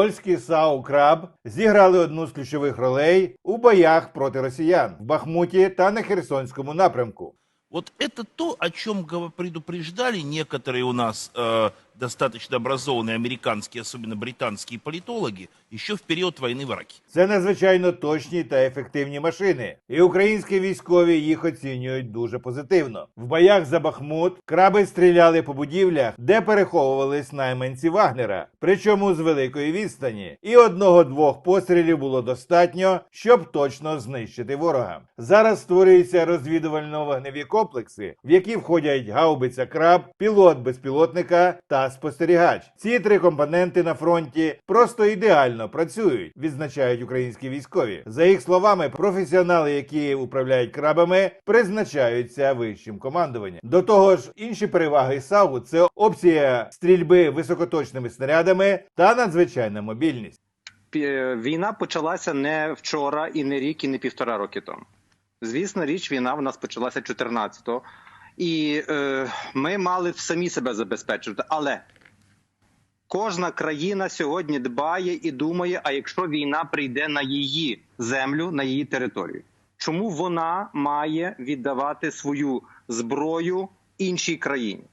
Польські САУ Краб зіграли одну з ключових ролей у боях проти росіян в Бахмуті та на Херсонському напрямку. Вот это то, о чем гов- предупреждали некоторые у нас э, достаточно образованные американские, особенно британские политологи, еще в период войны в Ираке. Це надзвичайно точні та ефективні машини, і українські військові їх оцінюють дуже позитивно. В боях за Бахмут краби стріляли по будівлях, де переховувались найманці Вагнера, причому з великої відстані. І одного-двох пострілів було достатньо, щоб точно знищити ворога. Зараз створюються розвідувально-вогневі комплекси, в які входять гаубиця краб, пілот безпілотника та спостерігач. Ці три компоненти на фронті просто ідеально працюють, відзначають українські військові. За їх словами, професіонали, які управляють крабами, призначаються вищим командуванням. До того ж, інші переваги САУ це опція стрільби високоточними снарядами та надзвичайна мобільність. Війна почалася не вчора, і не рік, і не півтора роки тому. Звісно, річ, війна в нас почалася 14-го. І е, ми мали самі себе забезпечувати. Але кожна країна сьогодні дбає і думає: а якщо війна прийде на її землю, на її територію, чому вона має віддавати свою зброю іншій країні?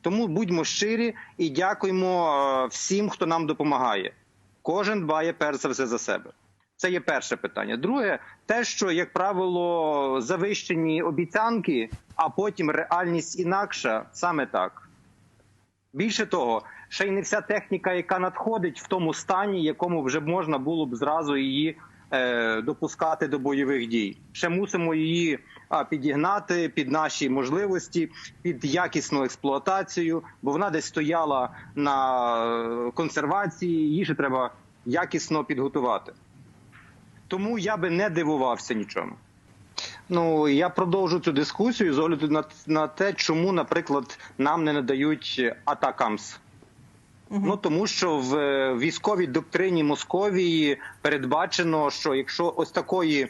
Тому будьмо щирі і дякуємо е, всім, хто нам допомагає. Кожен дбає перш за все за себе. Це є перше питання. Друге, те, що, як правило, завищені обіцянки, а потім реальність інакша, саме так. Більше того, ще й не вся техніка, яка надходить в тому стані, якому вже можна було б зразу її е, допускати до бойових дій. Ще мусимо її а, підігнати під наші можливості, під якісну експлуатацію, бо вона десь стояла на е, консервації, її ще треба якісно підготувати. Тому я би не дивувався нічому. Ну я продовжу цю дискусію з огляду на, на те, чому, наприклад, нам не надають Атакамс. Ну тому що в е, військовій доктрині Московії передбачено, що якщо ось такої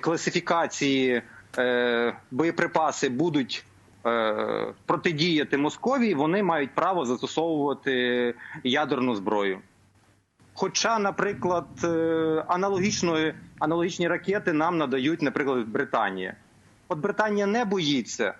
класифікації е, боєприпаси будуть е, протидіяти Московії, вони мають право застосовувати ядерну зброю. Хоча, наприклад, е, аналогічної аналогічні ракети нам надають, наприклад, Британія. От Британія не боїться,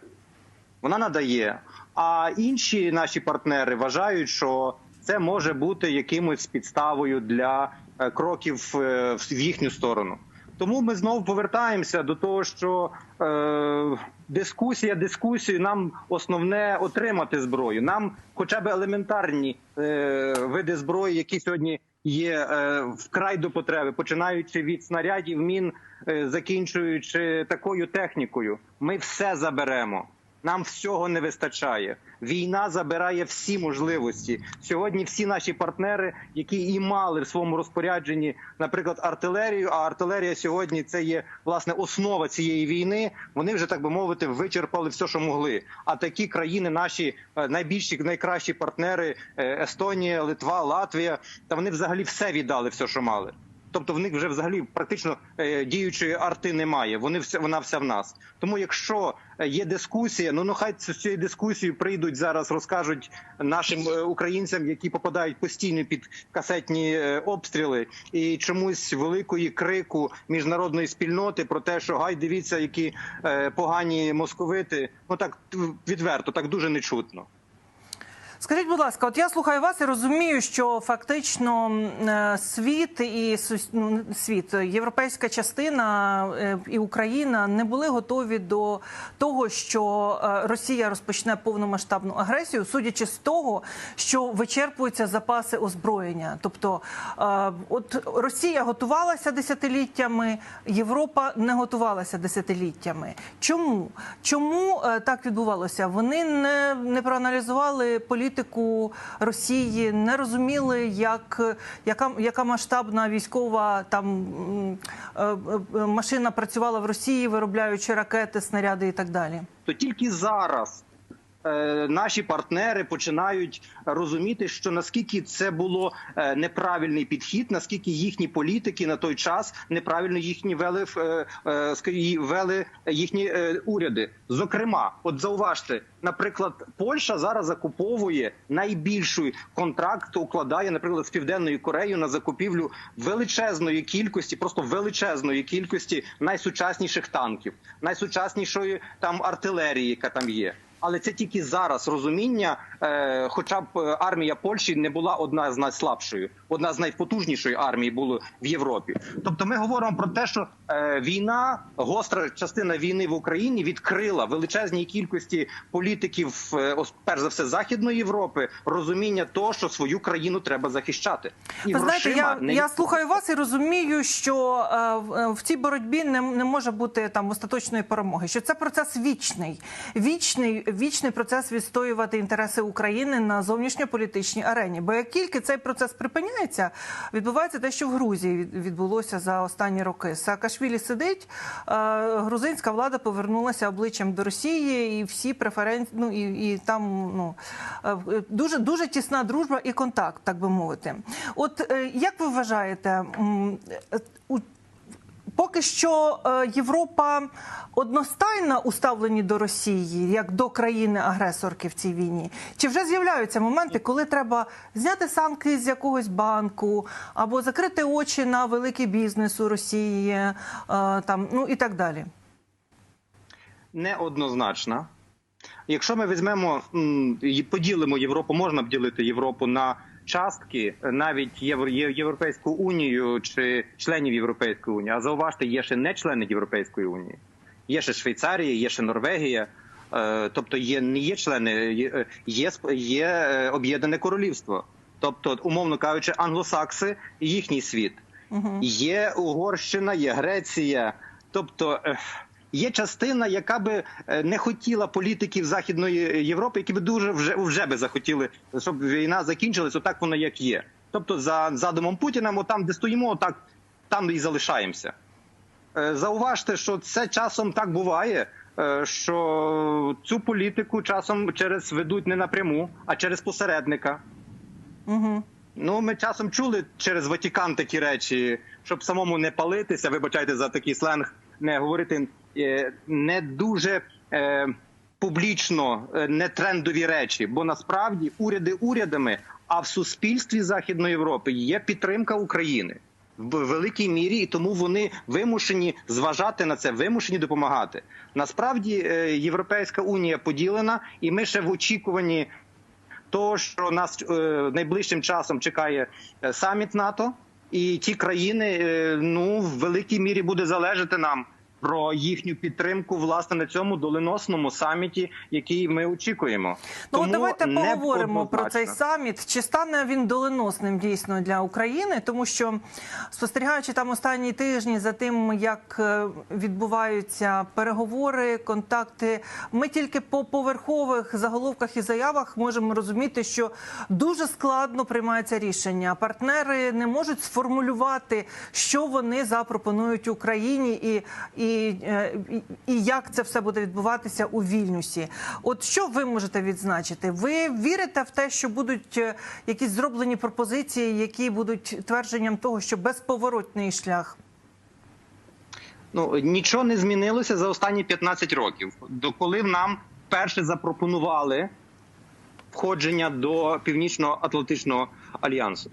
вона надає. А інші наші партнери вважають, що це може бути якимось підставою для е, кроків е, в їхню сторону. Тому ми знову повертаємося до того, що е, дискусія, дискусію нам основне отримати зброю. Нам хоча б елементарні е, види зброї, які сьогодні є е, вкрай до потреби, починаючи від снарядів, мін, е, закінчуючи такою технікою. Ми все заберемо. Нам всього не вистачає. Війна забирає всі можливості. Сьогодні всі наші партнери, які і мали в своєму розпорядженні, наприклад, артилерію. А артилерія сьогодні це є власне основа цієї війни. Вони вже так би мовити вичерпали все, що могли. А такі країни, наші е, найбільші, найкращі партнери е, Естонія, Литва, Латвія, та вони взагалі все віддали, все, що мали. Тобто в них вже взагалі практично е, діючої арти немає. Вони все вона вся в нас. Тому, якщо є дискусія, ну ну хай з цією дискусією прийдуть зараз, розкажуть нашим е, українцям, які попадають постійно під касетні е, обстріли, і чомусь великої крику міжнародної спільноти про те, що гай дивіться, які погані московити. Ну так відверто, так дуже нечутно. Скажіть, будь ласка, от я слухаю вас і розумію, що фактично е, світ і ну, світ, європейська частина е, і Україна не були готові до того, що е, Росія розпочне повномасштабну агресію, судячи з того, що вичерпуються запаси озброєння. Тобто, от Росія готувалася десятиліттями, Європа не готувалася десятиліттями. Чому? Чому так відбувалося? Вони не, не проаналізували політику Росії, не розуміли, як, яка, яка масштабна військова там е, е, машина працювала в Росії, виробляючи ракети, снаряди і так далі. то тільки зараз наші партнери починають розуміти, що наскільки це було е, неправильний підхід, наскільки їхні політики на той час неправильно їхні вели е, е, вели їхні е, уряди. Зокрема, от зауважте, наприклад, Польща зараз закуповує найбільший контракт, укладає, наприклад, з південною Кореєю на закупівлю величезної кількості, просто величезної кількості найсучасніших танків, найсучаснішої там артилерії, яка там є. Але це тільки зараз розуміння, е, хоча б е, армія Польщі не була одна з найслабшою, одна з найпотужнішої армій було в Європі. Тобто, ми говоримо про те, що е, війна, гостра частина війни в Україні відкрила величезній кількості політиків, е, перш за все західної Європи, розуміння того, що свою країну треба захищати. І Ви знаєте, я, не я слухаю вас і розумію, що е, в, цій боротьбі не, не може бути там остаточної перемоги. Що це процес вічний, вічний, вічний процес відстоювати інтереси України на зовнішньополітичній арені. Бо як тільки цей процес припиняється, відбувається те, що в Грузії від- відбулося за останні роки. Саакашвілі сидить, е, грузинська влада повернулася обличчям до Росії, і всі преференції, ну і, і там ну е, дуже дуже тісна дружба і контакт, так би мовити. От е, як ви вважаєте, е, у Поки що е, Європа одностайна у ставленні до Росії як до країни-агресорки в цій війні. Чи вже з'являються моменти, коли треба зняти санкції з якогось банку або закрити очі на великий бізнес у Росії, е, там ну і так далі? неоднозначна. Якщо ми візьмемо поділимо Європу, можна поділити Європу на частки, навіть Європейську унію чи членів Європейської унії. А зауважте, є ще не члени Європейської унії. Є ще Швейцарія, є ще Норвегія. Е, Тобто є не є члени, є, є, є е, об'єднане королівство. Тобто, умовно кажучи, англосакси їхній світ. Є Угорщина, є Греція. Тобто є частина, яка би е, не хотіла політиків Західної Європи, які би дуже вже, вже би захотіли, щоб війна закінчилась, отак воно як є. Тобто, за задумом Путіна, ми там, де стоїмо, так там і залишаємося. Е, Зауважте, що це часом так буває, е, що цю політику часом через ведуть не напряму, а через посередника. Угу. Ну, ми часом чули через Ватікан такі речі, щоб самому не палитися, вибачайте за такий сленг, не говорити не дуже е, публічно, е, не трендові речі. Бо насправді уряди урядами, а в суспільстві Західної Європи є підтримка України в великій мірі, і тому вони вимушені зважати на це, вимушені допомагати. Насправді е, Європейська унія поділена, і ми ще в очікуванні того, що нас е, найближчим часом чекає е, саміт НАТО, і ті країни е, ну в великій мірі буде залежати нам про їхню підтримку власне на цьому доленосному саміті, який ми очікуємо. Ну от давайте поговоримо про цей саміт. Чи стане він доленосним дійсно для України? Тому що спостерігаючи там останні тижні за тим, як е, відбуваються переговори, контакти, ми тільки по поверхових заголовках і заявах можемо розуміти, що дуже складно приймається рішення. Партнери не можуть сформулювати, що вони запропонують Україні, і, і, і, і як це все буде відбуватися у Вільнюсі. От що ви можете відзначити? Ви вірите в те, що будуть е, якісь зроблені пропозиції, які будуть твердженням того, що безповоротний шлях? Ну нічого не змінилося за останні 15 років. Доколи нам перше запропонували входження до Північно-Атлантичного альянсу.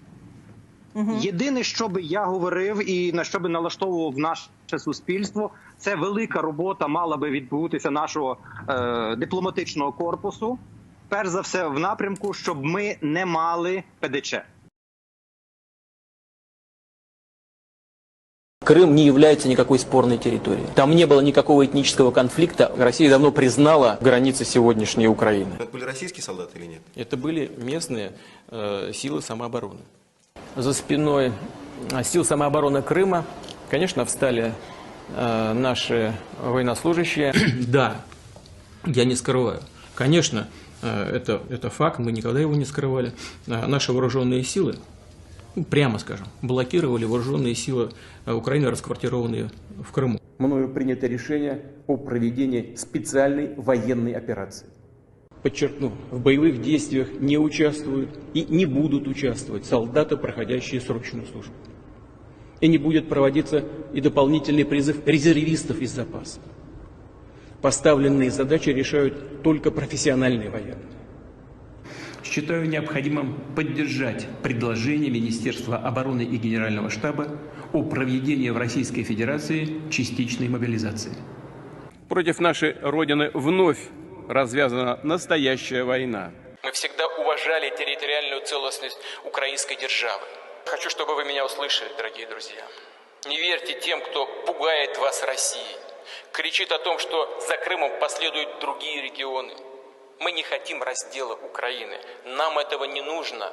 Єдине, що би я говорив і на що би налаштовував наше суспільство, це велика робота мала би відбутися нашого е, дипломатичного корпусу. Перш за все, в напрямку, щоб ми не мали ПДЧ. Крым не является никакой спорной территорией. Там не было никакого этнического конфликта. Россия давно признала границы сегодняшней Украины. Это были российские солдаты или нет? Это были местные э, силы самообороны. За спиной э, сил самообороны Крыма, конечно, встали э, наши военнослужащие. Да, я не скрываю. Конечно, э, это, это факт, мы никогда его не скрывали. Э, Наши вооруженные силы, ну, прямо скажем, блокировали вооруженные силы Украины, расквартированные в Крыму. мною принято решение о проведении специальной военной операции. Подчеркну, в боевых действиях не участвуют и не будут участвовать солдаты, проходящие срочную службу. И не будет проводиться и дополнительный призыв резервистов из запаса. Поставленные задачи решают только профессиональные военные. Считаю необходимым поддержать предложение Министерства обороны и Генерального штаба о проведении в Российской Федерации частичной мобилизации. Против нашей Родины вновь развязана настоящая война. Мы всегда уважали территориальную целостность украинской державы. Хочу, чтобы вы меня услышали, дорогие друзья. Не верьте тем, кто пугает вас Россией, кричит о том, что за Крымом последуют другие регионы. Мы не хотим раздела Украины. Нам этого не нужно.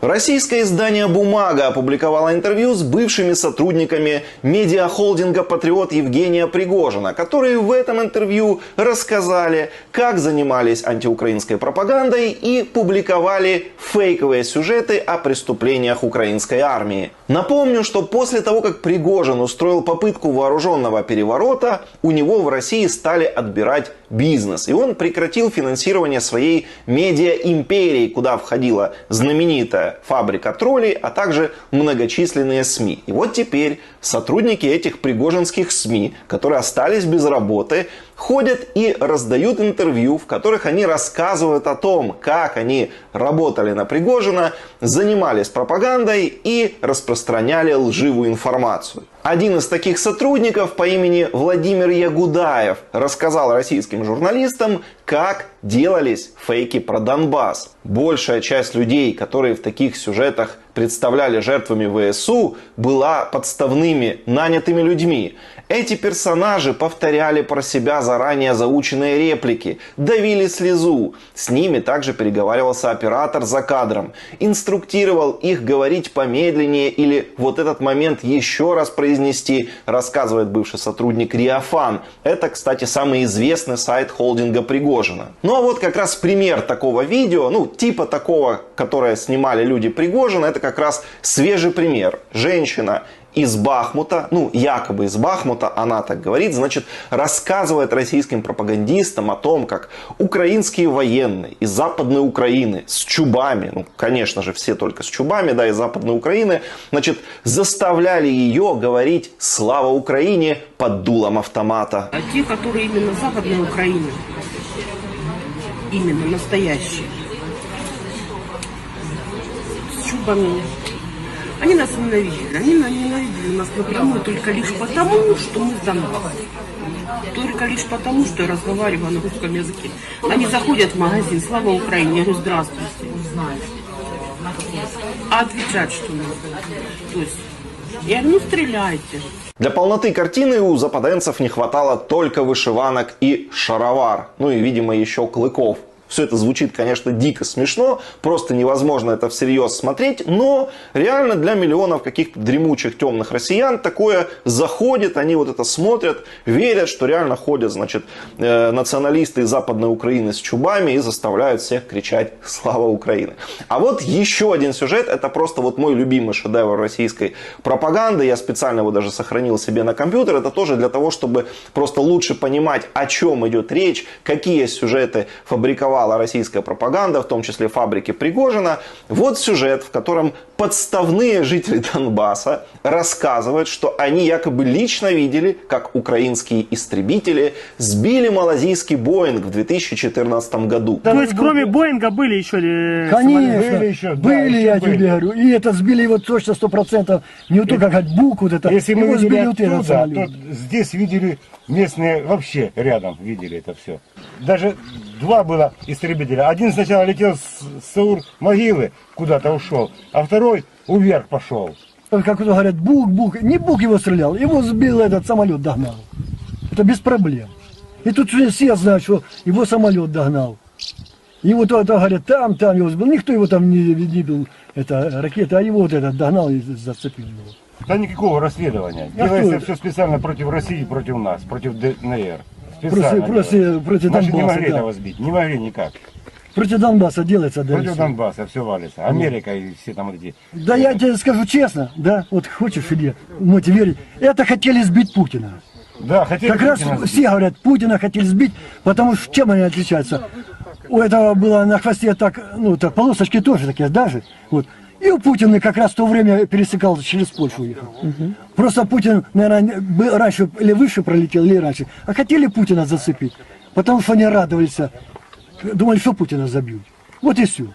Российское издание «Бумага» опубликовало интервью с бывшими сотрудниками медиахолдинга «Патриот» Евгения Пригожина, которые в этом интервью рассказали, как занимались антиукраинской пропагандой и публиковали фейковые сюжеты о преступлениях украинской армии. Напомню, что после того, как Пригожин устроил попытку вооруженного переворота, у него в России стали отбирать бизнес. И он прекратил финансирование своей медиа-империи, куда входила знаменитая фабрика троллей, а также многочисленные СМИ. И вот теперь сотрудники этих пригожинских СМИ, которые остались без работы, ходят и раздают интервью, в которых они рассказывают о том, как они работали на Пригожина, занимались пропагандой и распространяли лживую информацию. Один из таких сотрудников по имени Владимир Ягудаев рассказал российским журналистам, как делались фейки про Донбасс. Большая часть людей, которые в таких сюжетах представляли жертвами ВСУ, была подставными, нанятыми людьми. Эти персонажи повторяли про себя заранее заученные реплики, давили слезу. С ними также переговаривался оператор за кадром, инструктировал их говорить помедленнее или вот этот момент еще раз произнести, рассказывает бывший сотрудник Риафан. Это, кстати, самый известный сайт холдинга Пригожина. Ну а вот как раз пример такого видео, ну типа такого, которое снимали люди Пригожина, это как раз свежий пример. Женщина из Бахмута, ну, якобы из Бахмута, она так говорит, значит, рассказывает российским пропагандистам о том, как украинские военные из Западной Украины с чубами, ну, конечно же, все только с чубами, да, из Западной Украины, значит, заставляли ее говорить «Слава Украине» под дулом автомата. А те, которые именно Западной Украины, именно настоящие, с чубами, они нас ненавидели. Они на- ненавидели нас напрямую только лишь потому, что мы с Донбасса. Только лишь потому, что я разговариваю на русском языке. Они заходят в магазин «Слава Украине», я говорю «Здравствуйте». А отвечать что надо? То есть, я говорю, ну стреляйте. Для полноты картины у западенцев не хватало только вышиванок и шаровар. Ну и, видимо, еще клыков. Все это звучит, конечно, дико смешно, просто невозможно это всерьез смотреть, но реально для миллионов каких-то дремучих темных россиян такое заходит, они вот это смотрят, верят, что реально ходят, значит, э, националисты из Западной Украины с чубами и заставляют всех кричать «Слава Украине!». А вот еще один сюжет, это просто вот мой любимый шедевр российской пропаганды, я специально его даже сохранил себе на компьютер, это тоже для того, чтобы просто лучше понимать, о чем идет речь, какие сюжеты фабриковала российская пропаганда, в том числе фабрики Пригожина. Вот сюжет, в котором подставные жители Донбасса рассказывают, что они якобы лично видели, как украинские истребители сбили малазийский Боинг в 2014 году. То есть кроме Боинга были еще э, Конечно, самолеты? были, еще, я тебе говорю. И это сбили его точно сто процентов. Не вот только как бук вот это. Если мы его видели сбили вот этот оттуда, то здесь видели местные вообще рядом видели это все. Даже два было истребителя. Один сначала летел с, Саур могилы, куда-то ушел, а второй вверх пошел. Как говорят, бук, бук. Не бук его стрелял, его сбил этот самолет, догнал. Это без проблем. И тут все- знают, что его самолет догнал. И вот это говорят, там, там его сбил. Никто его там не, не бил, это ракета, а его вот этот догнал и зацепил его. Да никакого расследования. А Делается все специально против России, против нас, против ДНР. Просто- Специально просто делается. против Наши не Донбасса, могли да. этого сбить, не могли никак. Против Донбасса делается, да. и Против всё. Донбасса все валится. Америка и все там вот эти. Да я тебе скажу честно, да, вот хочешь или можете верить, это хотели сбить Путина. Да, хотели Как раз Путина сбить. все говорят, Путина хотели сбить, потому что чем они отличаются? у этого было на хвосте так, ну, так полосочки тоже такие, даже, вот. И у Путина как раз в то время пересекался через Польшу Угу. Просто Путин, наверное, раньше или выше пролетел, или раньше. А хотели Путина зацепить, потому что они радовались, думали, что Путина забьют. Вот и все.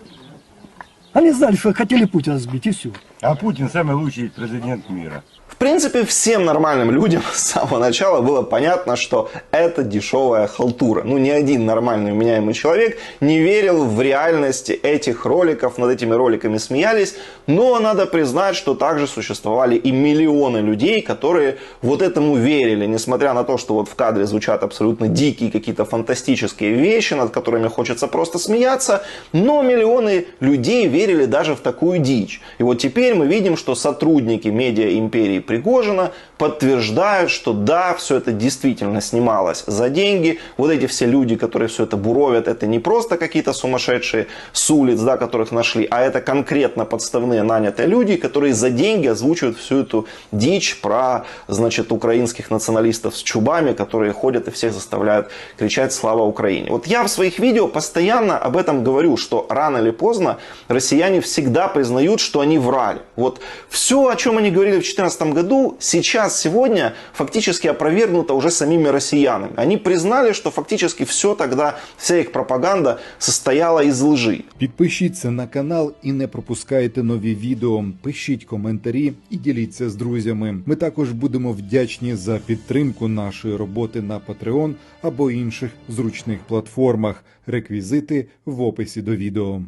Они знали, что хотели Путина сбить, и все. А Путин самый лучший президент мира. В принципе, всем нормальным людям с самого начала было понятно, что это дешевая халтура. Ну, ни один нормальный вменяемый человек не верил в реальность этих роликов, над этими роликами смеялись. Но надо признать, что также существовали и миллионы людей, которые вот этому верили, несмотря на то, что вот в кадре звучат абсолютно дикие какие-то фантастические вещи, над которыми хочется просто смеяться, но миллионы людей верили даже в такую дичь. И вот теперь мы видим, что сотрудники медиа империи Пригожина подтверждают, что да, все это действительно снималось за деньги. Вот эти все люди, которые все это буровят, это не просто какие-то сумасшедшие с улиц, да, которых нашли, а это конкретно подставные нанятые люди, которые за деньги озвучивают всю эту дичь про, значит, украинских националистов с чубами, которые ходят и всех заставляют кричать «Слава Украине!». Вот я в своих видео постоянно об этом говорю, что рано или поздно россияне всегда признают, что они врали. Вот все, о чем они говорили в 2014 году, сейчас, сегодня фактически опровергнуто уже самими россиянами. Они признали, что фактически все тогда, вся их пропаганда состояла из лжи. Підпишіться на канал і не пропускайте нові відео. Пишіть коментарі і діліться з друзями. Ми також будемо вдячні за підтримку нашої роботи на Patreon або інших зручних платформах. Реквізити в описі до відео.